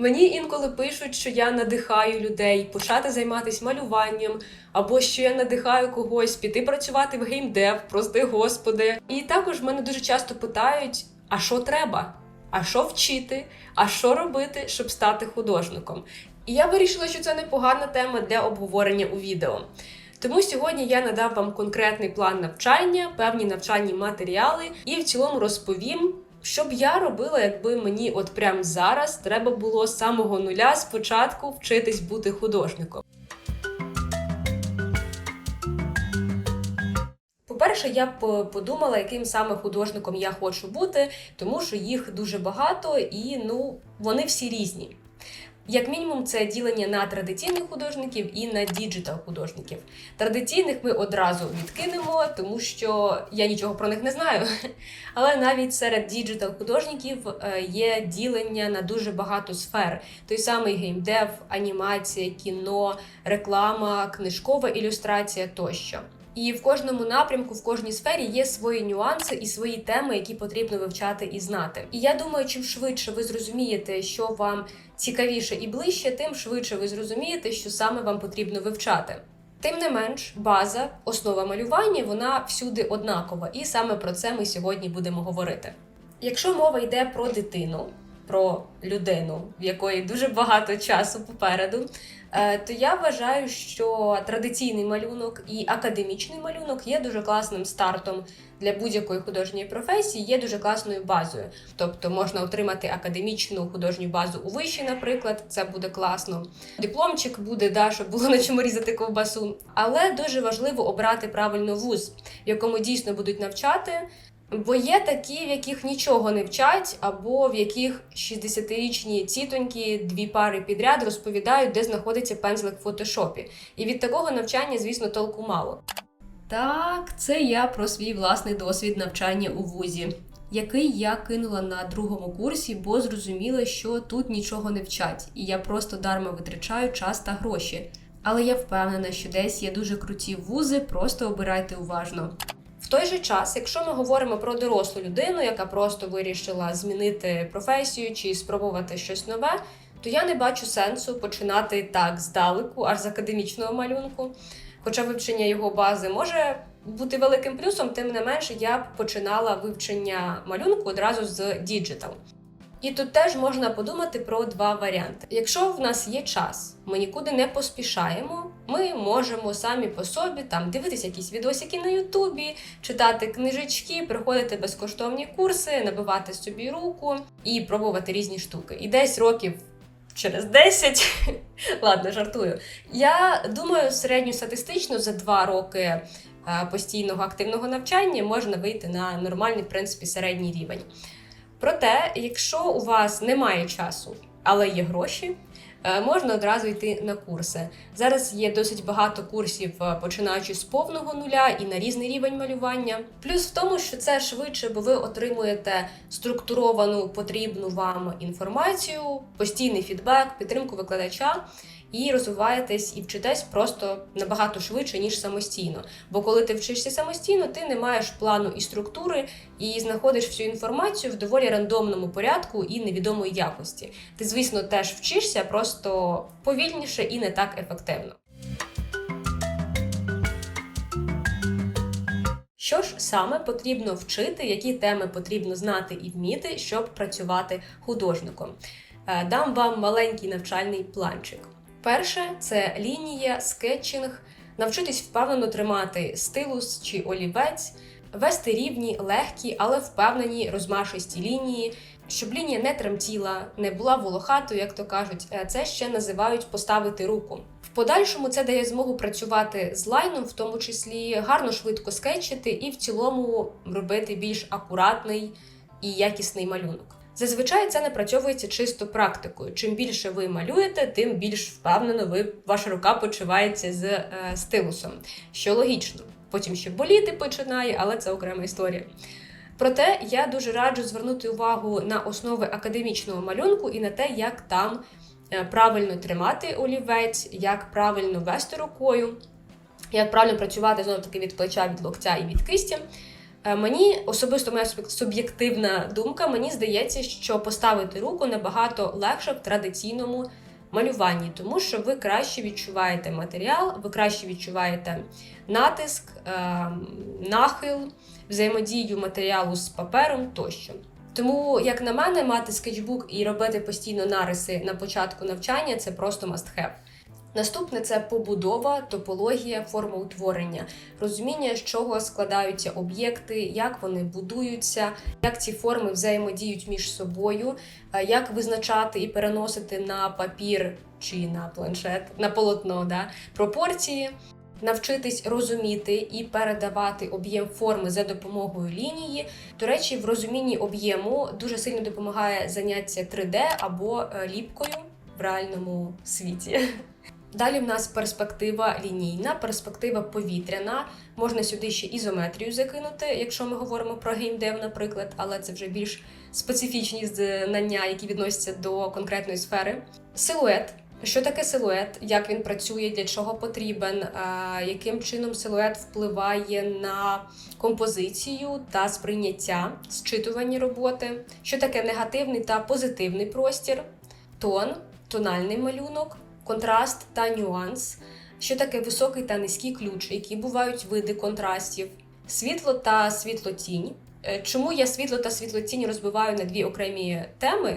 Мені інколи пишуть, що я надихаю людей почати займатися малюванням, або що я надихаю когось піти працювати в геймдев, прости господи. І також мене дуже часто питають: а що треба? А що вчити? А що робити, щоб стати художником? І я вирішила, що це непогана тема для обговорення у відео. Тому сьогодні я надав вам конкретний план навчання, певні навчальні матеріали і в цілому розповім, що б я робила, якби мені от прямо зараз треба було з самого нуля спочатку вчитись бути художником. По-перше, я б подумала, яким саме художником я хочу бути, тому що їх дуже багато і ну вони всі різні. Як мінімум, це ділення на традиційних художників і на діджитал художників. Традиційних ми одразу відкинемо, тому що я нічого про них не знаю. Але навіть серед діджитал художників е, є ділення на дуже багато сфер: той самий геймдев, анімація, кіно, реклама, книжкова ілюстрація тощо. І в кожному напрямку, в кожній сфері є свої нюанси і свої теми, які потрібно вивчати і знати. І я думаю, чим швидше ви зрозумієте, що вам цікавіше і ближче, тим швидше ви зрозумієте, що саме вам потрібно вивчати. Тим не менш, база, основа малювання, вона всюди однакова, і саме про це ми сьогодні будемо говорити. Якщо мова йде про дитину, про людину, в якої дуже багато часу попереду, то я вважаю, що традиційний малюнок і академічний малюнок є дуже класним стартом для будь-якої художньої професії, є дуже класною базою. Тобто можна отримати академічну художню базу у виші, наприклад, це буде класно. Дипломчик буде, да, щоб було на чому різати ковбасу. Але дуже важливо обрати правильно вуз, якому дійсно будуть навчати. Бо є такі, в яких нічого не вчать, або в яких 60-річні тітоньки дві пари підряд розповідають, де знаходиться пензлик в фотошопі. І від такого навчання, звісно, толку мало. Так, це я про свій власний досвід навчання у вузі, який я кинула на другому курсі, бо зрозуміла, що тут нічого не вчать, і я просто дарма витрачаю час та гроші. Але я впевнена, що десь є дуже круті вузи, просто обирайте уважно. Той же час, якщо ми говоримо про дорослу людину, яка просто вирішила змінити професію чи спробувати щось нове, то я не бачу сенсу починати так здалеку, аж з академічного малюнку. Хоча вивчення його бази може бути великим плюсом, тим не менше я б починала вивчення малюнку одразу з діджитал. І тут теж можна подумати про два варіанти. Якщо в нас є час, ми нікуди не поспішаємо, ми можемо самі по собі там дивитися якісь відосики на Ютубі, читати книжечки, приходити безкоштовні курси, набивати собі руку і пробувати різні штуки. І десь років через 10, ладно, жартую. Я думаю, середньостатистично за два роки е, постійного активного навчання можна вийти на нормальний, в принципі, середній рівень. Проте, якщо у вас немає часу, але є гроші, можна одразу йти на курси. Зараз є досить багато курсів, е, починаючи з повного нуля і на різний рівень малювання. Плюс в тому, що це швидше, бо ви отримуєте структуровану потрібну вам інформацію, постійний фідбек, підтримку викладача. І розвиваєтесь і вчитесь просто набагато швидше, ніж самостійно. Бо коли ти вчишся самостійно, ти не маєш плану і структури, і знаходиш всю інформацію в доволі рандомному порядку і невідомої якості. Ти, звісно, теж вчишся, просто повільніше і не так ефективно. Що ж саме потрібно вчити, які теми потрібно знати і вміти, щоб працювати художником? Е, Дам вам маленький навчальний планчик. Перше це лінія, скетчинг, навчитись впевнено тримати стилус чи олівець, вести рівні, легкі, але впевнені розмашисті лінії, щоб лінія не тремтіла, не була волохатою, як то кажуть. Е, Це ще називають поставити руку. В подальшому це дає змогу працювати з лайном, в тому числі гарно швидко скетчити і в цілому робити більш акуратний і якісний малюнок. Зазвичай це напрацьовується чисто практикою. Чим більше ви малюєте, тим більш впевнено ви ваша рука почувається з е, стилусом, що логічно. Потім ще боліти починає, але це окрема історія. Проте я дуже раджу звернути увагу на основи академічного малюнку і на те, як там е, правильно тримати олівець, як правильно вести рукою, як правильно працювати знову таки від плеча, від локтя і від кисті. Е, Мені особисто моя суб'єктивна думка, мені здається, що поставити руку набагато легше в традиційному малюванні, тому що ви краще відчуваєте матеріал, ви краще відчуваєте натиск, ем, нахил, взаємодію матеріалу з папером тощо. Тому, як на мене, мати скетчбук і робити постійно нариси на початку навчання це просто must have. Наступне це побудова, топологія, форма утворення, розуміння, з чого складаються об'єкти, як вони будуються, як ці форми взаємодіють між собою, е, як визначати і переносити на папір чи на планшет, на полотно да, пропорції. Навчитись розуміти і передавати об'єм форми за допомогою лінії. До речі, в розумінні об'єму дуже сильно допомагає заняття 3D або е, ліпкою в реальному світі. Далі в нас перспектива лінійна, перспектива повітряна. Можна сюди ще ізометрію закинути, якщо ми говоримо про геймдев, наприклад, але це вже більш специфічні знання, які відносяться до конкретної сфери. Силует. Що таке силует? Як він працює, для чого потрібен, е, яким чином силует впливає на композицію та сприйняття, зчитування роботи? Що таке негативний та позитивний простір, тон, тональний малюнок, контраст та нюанс, що таке високий та низький ключ, які бувають види контрастів, світло та світлотінь. Е, Чому я світло та світлотінь розбиваю на дві окремі теми?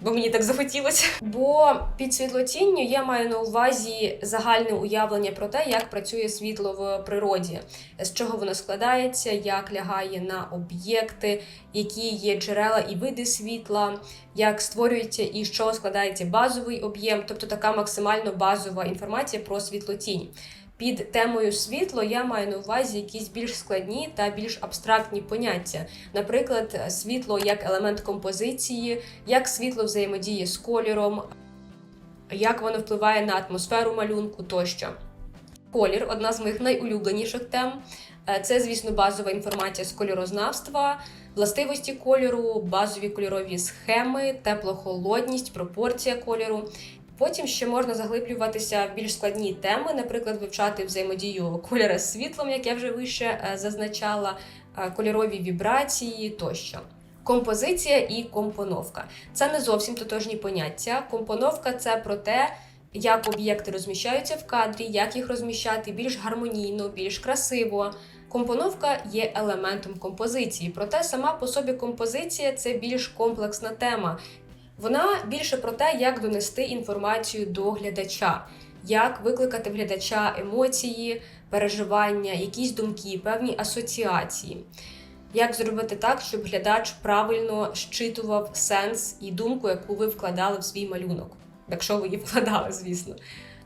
Бо мені так захотілося. Бо під світлотінню я маю на увазі загальне уявлення про те, як працює світло в природі, з чого воно складається, як лягає на об'єкти, які є джерела і види світла, як створюється і з чого складається базовий об'єм, тобто така максимально базова інформація про світлотінь. Під темою світло я маю на увазі якісь більш складні та більш абстрактні поняття, наприклад, світло як елемент композиції, як світло взаємодіє з кольором, як воно впливає на атмосферу малюнку тощо. Колір одна з моїх найулюбленіших тем. Е, Це, звісно, базова інформація з кольорознавства, властивості кольору, базові кольорові схеми, теплохолодність, пропорція кольору. Потім ще можна заглиблюватися в більш складні теми, наприклад, вивчати взаємодію кольора з світлом, як я вже вище е, зазначала, е, кольорові вібрації тощо. Композиція і компоновка це не зовсім тотожні поняття. Компоновка це про те, як об'єкти розміщаються в кадрі, як їх розміщати більш гармонійно, більш красиво. Компоновка є елементом композиції, проте сама по собі композиція це більш комплексна тема. Вона більше про те, як донести інформацію до глядача, як викликати в глядача емоції, переживання, якісь думки, певні асоціації. Як зробити так, щоб глядач правильно щитував сенс і думку, яку ви вкладали в свій малюнок, якщо ви її вкладали, звісно.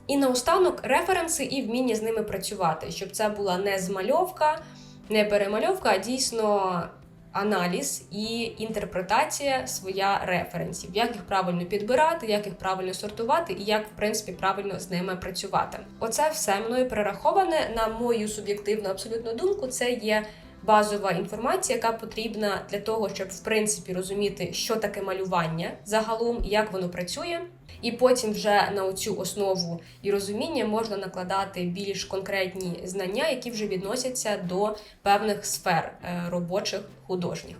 І наостанок референси і вміння з ними працювати, щоб це була не змальовка, не перемальовка, а дійсно аналіз і інтерпретація своя референсів, як їх правильно підбирати, як їх правильно сортувати і як, в принципі, правильно з ними працювати. Оце все мною перераховане. На мою суб'єктивну абсолютну думку, це є базова інформація, яка потрібна для того, щоб в принципі розуміти, що таке малювання загалом, як воно працює. І потім вже на цю основу і розуміння можна накладати більш конкретні знання, які вже відносяться до певних сфер е, робочих художніх.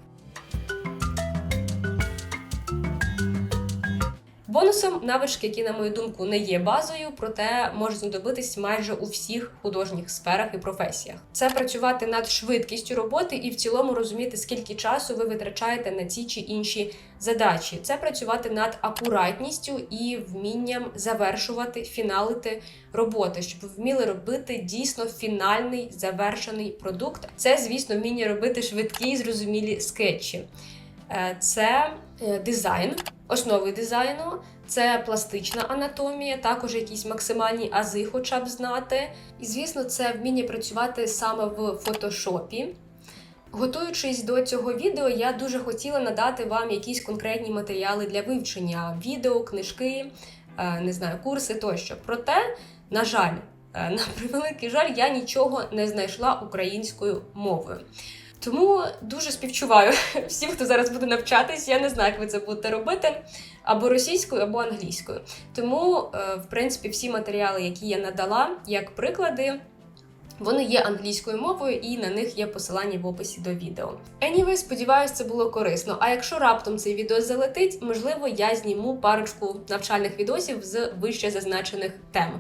Бонусом навички, які, на мою думку, не є базою, проте можуть знадобитись майже у всіх художніх сферах і професіях. Це працювати над швидкістю роботи і в цілому розуміти, скільки часу ви витрачаєте на ці чи інші задачі. Це працювати над акуратністю і вмінням завершувати, фіналити роботи, щоб ви вміли робити дійсно фінальний завершений продукт. Це, звісно, вміння робити швидкі, і зрозумілі скетчі. Е, Це дизайн, основи дизайну, це пластична анатомія, також якісь максимальні ази, хоча б знати. І, звісно, це вміння працювати саме в фотошопі. Готуючись до цього відео, я дуже хотіла надати вам якісь конкретні матеріали для вивчення: відео, книжки, е, не знаю, курси тощо. Проте, на жаль, е, на превеликий жаль, я нічого не знайшла українською мовою. Тому дуже співчуваю всім, хто зараз буде навчатись. Я не знаю, як ви це будете робити або російською, або англійською. Тому, е, в принципі, всі матеріали, які я надала, як приклади, Вони є англійською мовою, і на них є посилання в описі до відео. Anyway, сподіваюсь, це було корисно. А якщо раптом цей відео залетить, можливо, я зніму парочку навчальних відосів з вище зазначених тем.